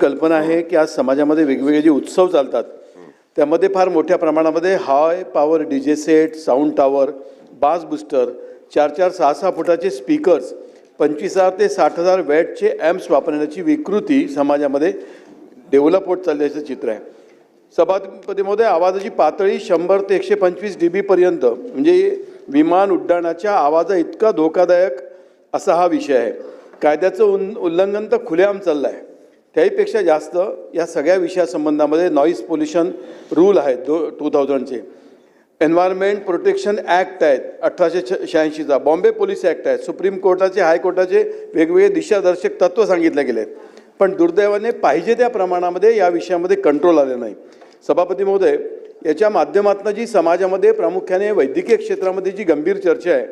कल्पना आहे की आज समाजामध्ये वेगवेगळे जे उत्सव चालतात त्यामध्ये फार मोठ्या प्रमाणामध्ये high power D J set sound tower bass booster चार चार सहा सहा फुटाचे स्पीकर्स पंचवीस हजार ते साठ हजार वॅटचे ॲम्प्स वापरण्याची विकृती समाजामध्ये डेव्हलप होत चालल्याचं चित्र आहे. सभापती महोदय आवाजाची पातळी शंभर ते एकशे पंचवीस डी बीपर्यंत म्हणजे विमान उड्डाणाच्या आवाजा इतका धोकादायक असा हा विषय आहे. कायद्याचं उन उल्लंघन तर खुलेआम चाललं आहे त्याहीपेक्षा जास्त या सगळ्या विषयासंबंधामध्ये नॉईज पोल्युशन रूल आहेत दो टू थाउजंडचे एन्व्हायरमेंट प्रोटेक्शन ॲक्ट आहेत अठराशे छ शहाऐंशीचा. बॉम्बे पोलीस ॲक्ट आहे सुप्रीम कोर्टाचे हायकोर्टाचे वेगवेगळे दिशादर्शक तत्त्व सांगितले गेले आहेत. पण दुर्दैवाने पाहिजे त्या प्रमाणामध्ये या विषयामध्ये कंट्रोल आले नाही. सभापती महोदय याच्या माध्यमातून जी समाजामध्ये प्रामुख्याने वैद्यकीय क्षेत्रामध्ये जी गंभीर चर्चा आहे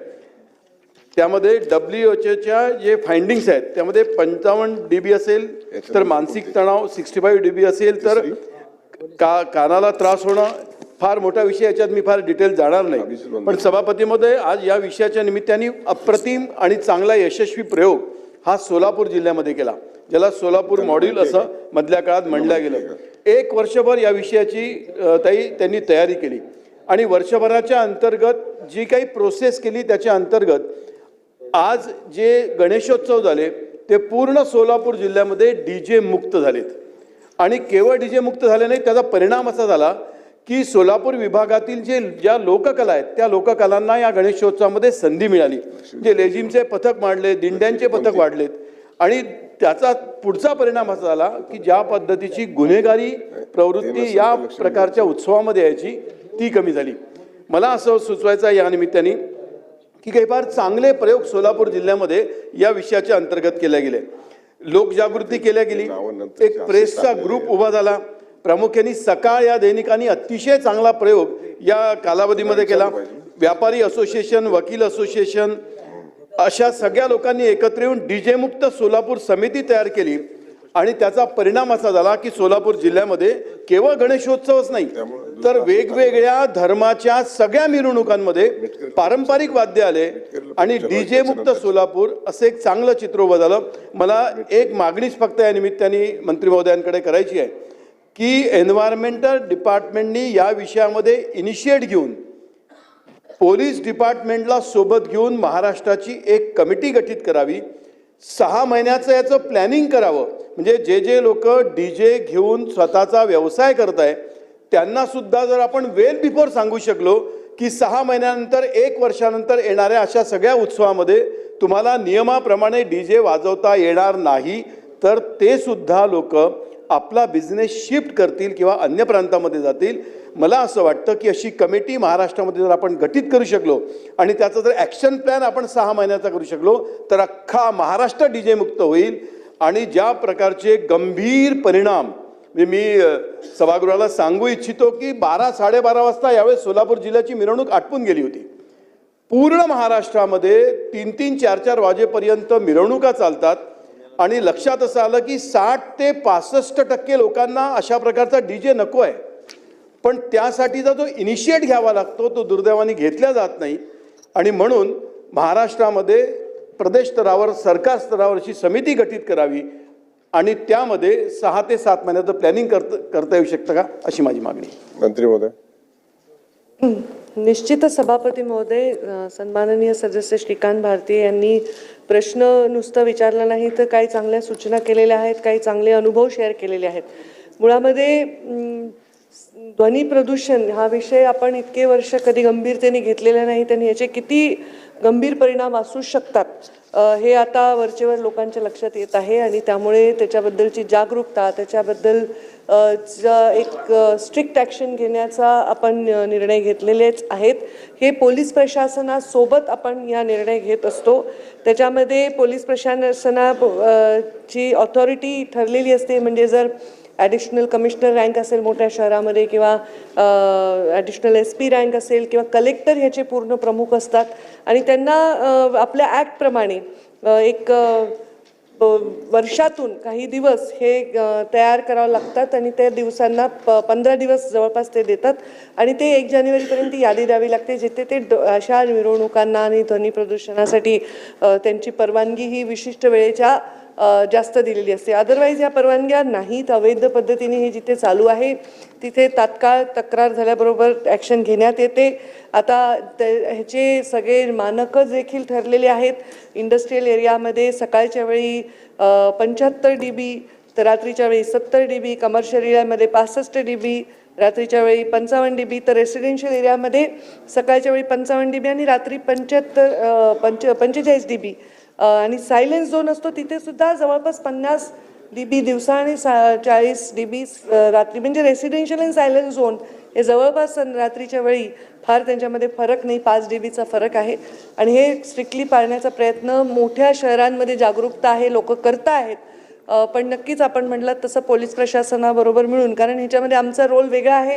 त्यामध्ये डब्ल्यू एच ओच्या जे फाइंडिंग्स आहेत त्यामध्ये पंचावन्न डी बी असेल तर मानसिक तणाव सिक्स्टी फाईव्ह डी बी असेल तर का कानाला त्रास होणं फार मोठा विषय याच्यात मी फार डिटेल जाणार नाही. पण सभापतीमध्ये आज या विषयाच्या निमित्ताने अप्रतिम आणि चांगला यशस्वी प्रयोग हा सोलापूर जिल्ह्यामध्ये केला ज्याला सोलापूर मॉड्यूल असं मधल्या काळात म्हणलं गेलं. एक वर्षभर या विषयाची ताई त्यांनी तयारी केली. आणि वर्षभराच्या अंतर्गत जी काही प्रोसेस केली त्याच्या अंतर्गत आज जे गणेशोत्सव झाले ते पूर्ण सोलापूर जिल्ह्यामध्ये डी जे मुक्त झालेत. आणि केवळ डी जे मुक्त झाले नाही त्याचा परिणाम असा झाला की सोलापूर विभागातील जे ज्या लोककला आहेत त्या लोककलांना या गणेशोत्सवामध्ये संधी मिळाली. जे लेझिमचे पथक मांडले दिंड्यांचे पथक वाढलेत. आणि त्याचा पुढचा परिणाम असा झाला की ज्या पद्धतीची गुन्हेगारी प्रवृत्ती या प्रकारच्या उत्सवामध्ये यायची ती कमी झाली. मला असं सुचवायचं या निमित्ताने. की काही फार चांगले प्रयोग सोलापूर जिल्ह्यामध्ये या विषयाच्या अंतर्गत केले गेले. लोकजागृती केल्या गेली. एक प्रेसचा ग्रुप उभा झाला. प्रामुख्याने सकाळ या दैनिकाने अतिशय चांगला प्रयोग या कालावधीमध्ये केला. व्यापारी असोसिएशन वकील असोसिएशन अशा सगळ्या लोकांनी एकत्र येऊन डीजे मुक्त सोलापूर समिती तयार केली आणि त्याचा परिणाम असा झाला की सोलापूर जिल्ह्यामध्ये केवळ गणेशोत्सवच नाही तर वेगवेगळ्या धर्माच्या सगळ्या मिरवणुकांमध्ये पारंपरिक वाद्य आले आणि डीजे मुक्त सोलापूर असं एक चांगलं चित्र उभं झालं. मला एक मागणीच फक्त या निमित्ताने मंत्री महोदयांकडे करायची आहे की एन्व्हायरमेंटल डिपार्टमेंटनी या विषयामध्ये इनिशिएट घेऊन पोलीस डिपार्टमेंटला सोबत घेऊन महाराष्ट्राची एक कमिटी गठीत करावी. सहा महिन्याचं याचं प्लॅनिंग करावं. म्हणजे जे जे लोक डी जे घेऊन स्वतःचा व्यवसाय करत आहे त्यांना सुद्धा जर आपण वेल बिफोर सांगू शकलो की सहा महिन्यानंतर एक वर्षानंतर येणाऱ्या अशा सगळ्या उत्सवामध्ये तुम्हाला नियमाप्रमाणे डी जे वाजवता येणार नाही तर ते सुद्धा लोक आपला बिझनेस शिफ्ट करतील किंवा अन्य प्रांतामध्ये जातील. मला असं वाटतं की अशी कमिटी महाराष्ट्रामध्ये जर आपण गठीत करू शकलो आणि त्याचा जर ॲक्शन प्लॅन आपण सहा महिन्याचा करू शकलो तर अख्खा महाराष्ट्र डी जे मुक्त होईल. आणि ज्या प्रकारचे गंभीर परिणाम मी सभागृहाला सांगू इच्छितो की बारा साडेबारा वाजता यावेळेस सोलापूर जिल्ह्याची मिरवणूक आटपून गेली होती. पूर्ण महाराष्ट्रामध्ये तीन तीन चार चार वाजेपर्यंत मिरवणुका चालतात आणि लक्षात असं आलं की साठ ते पासष्ट टक्के लोकांना अशा प्रकारचा डी जे नको आहे. पण त्यासाठीचा जो इनिशिएट घ्यावा लागतो तो दुर्दैवाने घेतला जात नाही. आणि म्हणून महाराष्ट्रामध्ये प्रदेश स्तरावर सरकार स्तरावर अशी समिती गठीत करावी आणि त्यामध्ये सहा ते सात महिन्याचं प्लॅनिंग करता करता येऊ शकतं का अशी माझी मागणी. मंत्री महोदय. निश्चितच सभापती महोदय सन्माननीय सदस्य श्रीकांत भारती यांनी प्रश्न नुसतं विचारला नाही तर काही चांगल्या सूचना केलेल्या आहेत काही चांगले अनुभव शेअर केलेले आहेत. मुळामध्ये ध्वनी प्रदूषण हा विषय आपण इतके वर्ष कधी गंभीरतेने घेतलेला नाही त्यांनी याचे किती गंभीर परिणाम असू शकतात हे आता वरचेवर लोकांच्या लक्षात येत आहे आणि त्यामुळे त्याच्याबद्दलची जागरूकता त्याच्याबद्दल एक स्ट्रिक्ट ॲक्शन घेण्याचा आपण निर्णय घेतलेलेच आहेत. हे पोलीस प्रशासनासोबत आपण या निर्णय घेत असतो. त्याच्यामध्ये पोलीस प्रशासना ची ऑथॉरिटी ठरलेली असते. म्हणजे जर ॲडिशनल कमिशनर रँक असेल मोठ्या शहरामध्ये किंवा ॲडिशनल एस पी रँक असेल किंवा कलेक्टर ह्याचे पूर्ण प्रमुख असतात. आणि त्यांना आपल्या ॲक्टप्रमाणे एक ब- वर्षातून काही दिवस हे तयार करावं लागतात आणि त्या दिवसांना प पंधरा दिवस जवळपास ते देतात. आणि ते एक जानेवारीपर्यंत यादी द्यावी लागते जिथे ते अशा मिरवणुकांना आणि ध्वनी प्रदूषणासाठी त्यांची परवानगी ही विशिष्ट वेळेच्या जास्त दिलेली असते. अदरवाईज या परवानग्या नाहीत. अवैध पद्धतीने हे जिथे चालू आहे तिथे तात्काळ तक्रार झाल्याबरोबर ॲक्शन घेण्यात येते. आता ते ह्याचे सगळे मानकं देखील ठरलेले आहेत. इंडस्ट्रीयल एरियामध्ये सकाळच्या वेळी पंच्याहत्तर डी बी तर रात्रीच्या वेळी सत्तर डी बी कमर्शियल एरियामध्ये पासष्ट डी बी रात्रीच्या वेळी पंचावन्न डी बी तर रेसिडेन्शियल एरियामध्ये सकाळच्या वेळी पंचावन्न डी बी आणि रात्री पंच्याहत्तर पंच पंचेचाळीस डी बी आणि सायलेन्स झोन असतो तिथे सुद्धा जवळपास पन्नास डी बी दिवसा आणि सा चाळीस डी बी रात्री. म्हणजे रेसिडेन्शियल अँड सायलेन्स झोन हे जवळपास रात्रीच्या वेळी फार त्यांच्यामध्ये फरक नाही. पाच डी बीचा फरक आहे. आणि हे स्ट्रिक्टली पाळण्याचा प्रयत्न मोठ्या शहरांमध्ये जागरूकता आहे लोक करत आहेत. पण नक्कीच आपण म्हटलं तसं पोलीस प्रशासनाबरोबर मिळून कारण ह्याच्यामध्ये आमचा रोल वेगळा आहे.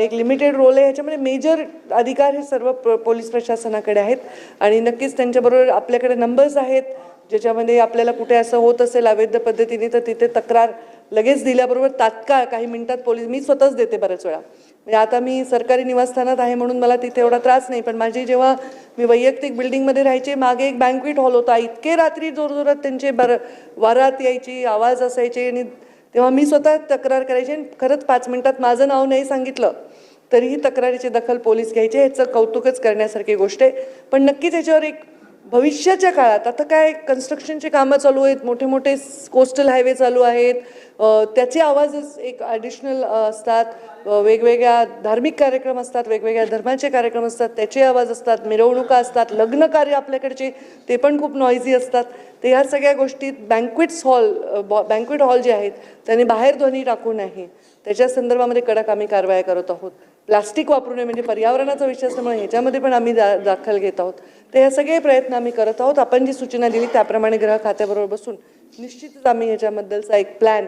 एक लिमिटेड रोल आहे. ह्याच्यामध्ये मेजर अधिकार हे सर्व प- पोलीस प्रशासनाकडे आहेत. आणि नक्कीच त्यांच्याबरोबर आपल्याकडे नंबर्स आहेत. ज्याच्यामध्ये आपल्याला कुठे असं होत असेल अवैध पद्धतीने तर तिथे तक्रार लगेच दिल्याबरोबर तात्काळ काही मिनिटात पोलीस मी स्वतःच देते बऱ्याच वेळा. म्हणजे आता मी सरकारी निवासस्थानात आहे म्हणून मला तिथे एवढा त्रास नाही. पण माझी जेव्हा मी वैयक्तिक बिल्डिंगमध्ये राहायचे मागे एक बँकवेट हॉल होता. इतके रात्री जोरजोरात त्यांचे बर वारात यायची आवाज असायचे आणि तेव्हा मी स्वतः तक्रार करायची आणि खरंच पाच मिनिटात माझं नाव नाही सांगितलं. तरीही तक्रारीची दखल पोलीस घ्यायचे ह्याचं कौतुकच करण्यासारखी गोष्ट आहे. पण नक्कीच याच्यावर एक भविष्याच्या काळात आता काय कन्स्ट्रक्शनचे कामं चालू आहेत मोठे मोठे कोस्टल हायवे चालू आहेत त्याचे आवाजच एक ॲडिशनल असतात वेगवेगळ्या धार्मिक कार्यक्रम असतात वेगवेगळ्या धर्माचे कार्यक्रम असतात त्याचे आवाज असतात मिरवणुका असतात लग्न कार्य आपल्याकडचे ते पण खूप नॉईझी असतात. तर ह्या सगळ्या गोष्टीत बँक्वेट्स हॉल बँक्वेट हॉल जे आहेत त्यांनी बाहेर ध्वनी टाकू नये त्याच्या संदर्भामध्ये कडक आम्ही कारवाया करत आहोत. प्लास्टिक वापरू नये म्हणजे पर्यावरणाचा विषय असल्यामुळे ह्याच्यामध्ये पण आम्ही दा दाखल घेत आहोत. तर हे सगळे प्रयत्न आम्ही करत आहोत. आपण जी सूचना दिली त्याप्रमाणे ग्रह खात्याबरोबर बसून निश्चितच आम्ही याच्याबद्दलचा एक प्लॅन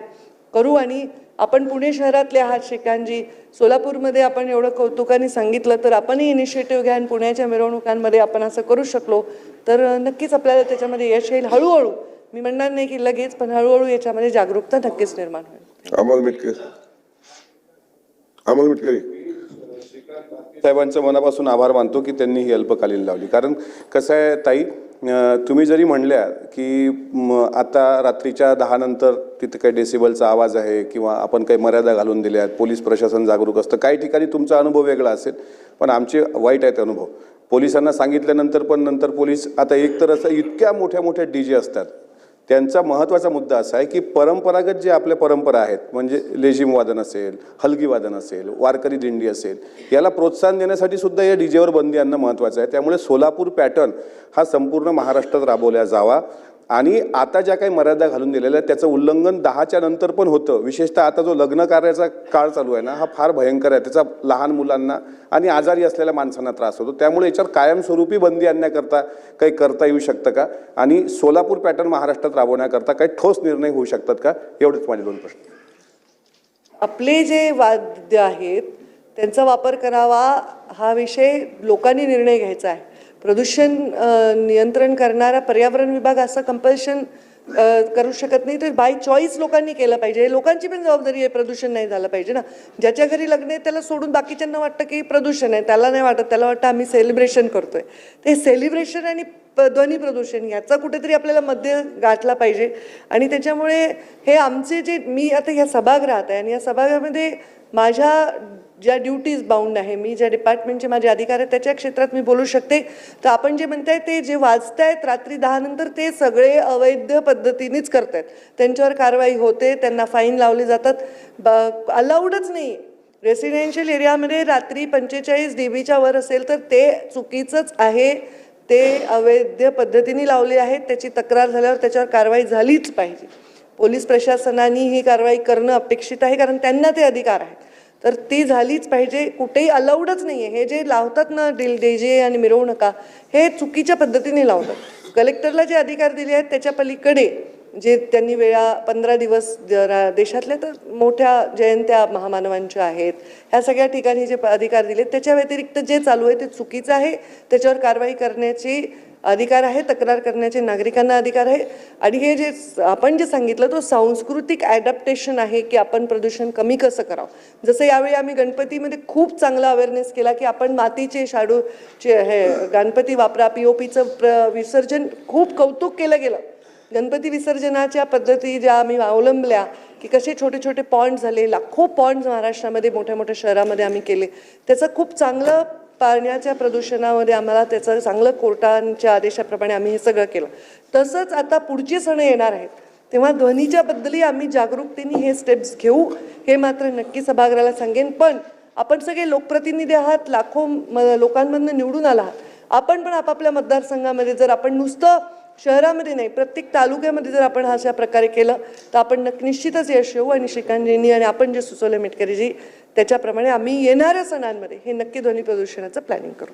करू आणि आपण पुणे शहरातले आहात श्रीकांतजी. सोलापूरमध्ये आपण एवढं कौतुकाने सांगितलं तर आपणही इनिशिएटिव्ह घ्या आणि पुण्याच्या मिरवणुकांमध्ये आपण असं करू शकलो. तर नक्कीच आपल्याला त्याच्यामध्ये यश येईल. हळूहळू मी म्हणणार नाही की लगेच पण हळूहळू याच्यामध्ये जागरूकता नक्कीच निर्माण होईल. अमोल मिटकर. अमोल मिटकरी. साहेबांचं मनापासून आभार मानतो की त्यांनी ही अल्पकालीन लावली. कारण कसं आहे ताई तुम्ही जरी म्हणल्या की आता रात्रीच्या दहा नंतर तिथे काही डेसिबलचा आवाज आहे किंवा आपण काही मर्यादा घालून दिल्या आहेत पोलीस प्रशासन जागरूक असतं काही ठिकाणी तुमचा अनुभव वेगळा असेल पण आमचे वाईट आहेत अनुभव. पोलिसांना सांगितल्यानंतर पण नंतर पोलीस आता एक तर असं इतक्या मोठ्या मोठ्या डी जे असतात त्यांचा महत्त्वाचा मुद्दा असा आहे की परंपरागत जे आपल्या परंपरा आहेत म्हणजे लेझिम वादन असेल हलगी वादन असेल वारकरी दिंडी असेल याला प्रोत्साहन देण्यासाठी सुद्धा या डीजेवर बंदी आणणं महत्त्वाचं आहे. त्यामुळे सोलापूर पॅटर्न हा संपूर्ण महाराष्ट्रात राबवला जावा. आणि आता ज्या काही मर्यादा घालून दिलेल्या आहेत त्याचं उल्लंघन दहाच्या नंतर पण होतं. विशेषतः आता जो लग्न कार्याचा काळ चालू आहे ना हा फार भयंकर आहे. त्याचा लहान मुलांना आणि आजारी असलेल्या माणसांना त्रास होतो. त्यामुळे याच्यावर कायमस्वरूपी बंदी आणण्याकरता काही करता येऊ शकतं का? आणि सोलापूर पॅटर्न महाराष्ट्रात राबवण्याकरता काही ठोस निर्णय होऊ शकतात का? एवढेच माझे दोन प्रश्न. आपले जे वाद्य आहेत त्यांचा वापर करावा हा विषय लोकांनी निर्णय घ्यायचा आहे. प्रदूषण नियंत्रण करणारा पर्यावरण विभाग असं कंपल्शन करू शकत नाही. तर बाय चॉईस लोकांनी केलं पाहिजे. हे लोकांची पण जबाबदारी आहे प्रदूषण नाही झालं पाहिजे ना. ज्याच्या घरी लग्न आहे त्याला सोडून बाकीच्यांना वाटतं की प्रदूषण आहे. त्याला नाही वाटत. त्याला वाटतं आम्ही सेलिब्रेशन करतोय. ते सेलिब्रेशन आणि प- ध्वनी प्रदूषण याचा कुठेतरी आपल्याला मध्य गाठला पाहिजे. आणि त्याच्यामुळे हे आमचे जे मी आता ह्या सभागृहात आहे आणि या सभागृहामध्ये माझ्या ज्या ड्युटीज बाउंड आहे मी ज्या डिपार्टमेंटचे माझे अधिकार आहेत त्याच्या क्षेत्रात मी बोलू शकते. तर आपण जे म्हणताय ते जे वाचतायत रात्री दहानंतर ते सगळे अवैध पद्धतीनेच करतायत. त्यांच्यावर कारवाई होते त्यांना फाईन लावले जातात. ब अलाउडच नाही. रेसिडेन्शियल एरियामध्ये रात्री पंचेचाळीस डी बीच्या वर असेल तर ते चुकीचंच आहे. ते अवैध पद्धतीने लावले आहेत त्याची तक्रार झाल्यावर त्याच्यावर कारवाई झालीच पाहिजे. पोलीस प्रशासनाने ही कारवाई करणं अपेक्षित आहे कारण त्यांना ते अधिकार आहेत. तर ती झालीच पाहिजे. कुठेही अलाउडच नाही आहे हे जे लावतात ना डिल डेजे आणि मिरवणुका हे चुकीच्या पद्धतीने लावतात. कलेक्टरला जे अधिकार दिले आहेत त्याच्या पलीकडे जे त्यांनी वेळा पंधरा दिवस देशातल्या तर मोठ्या जयंत्या महामानवांच्या आहेत ह्या सगळ्या ठिकाणी जे अधिकार दिले त्याच्या व्यतिरिक्त जे चालू आहे ते चुकीचं आहे. त्याच्यावर कारवाई करण्याची अधिकार आहे तक्रार करण्याचे नागरिकांना अधिकार आहे. आणि हे जे आपण जे सांगितलं तो सांस्कृतिक ॲडॅप्टेशन आहे की आपण प्रदूषण कमी कसं करावं. जसं यावेळी आम्ही गणपतीमध्ये खूप चांगला अवेअरनेस केला की आपण मातीचे शाडूचे हे गणपती वापरा पी ओ पीचं प्र विसर्जन खूप कौतुक केलं गेलं. गणपती विसर्जनाच्या पद्धती ज्या आम्ही अवलंबल्या की कसे छोटे छोटे पॉइंट झाले लाखो पॉइंट महाराष्ट्रामध्ये मोठ्या मोठ्या शहरामध्ये आम्ही केले. त्याचं खूप चांगलं पाण्याच्या प्रदूषणामध्ये आम्हाला त्याचं चांगलं कोर्टांच्या आदेशाप्रमाणे आम्ही हे सगळं केलं. तसंच आता पुढची सण येणार आहेत. तेव्हा ध्वनीच्या बद्दलही आम्ही जागरूकतेने हे स्टेप्स घेऊ हे मात्र नक्की सभागृहाला सांगेन. पण आपण सगळे लोकप्रतिनिधी आहात लाखो म लोकांमधनं निवडून आला आहात. आपण पण आपापल्या मतदारसंघामध्ये जर आपण नुसतं शहरामध्ये नाही प्रत्येक तालुक्यामध्ये जर आपण अशा प्रकारे केलं तर आपण नक्क निश्चितच यश येऊ आणि श्रीकांतजींनी आणि आपण जे सुचवलं मेटकरीजी त्याच्याप्रमाणे आम्ही येणाऱ्या सणांमध्ये हे नक्की ध्वनी प्रदूषणाचं प्लॅनिंग करू.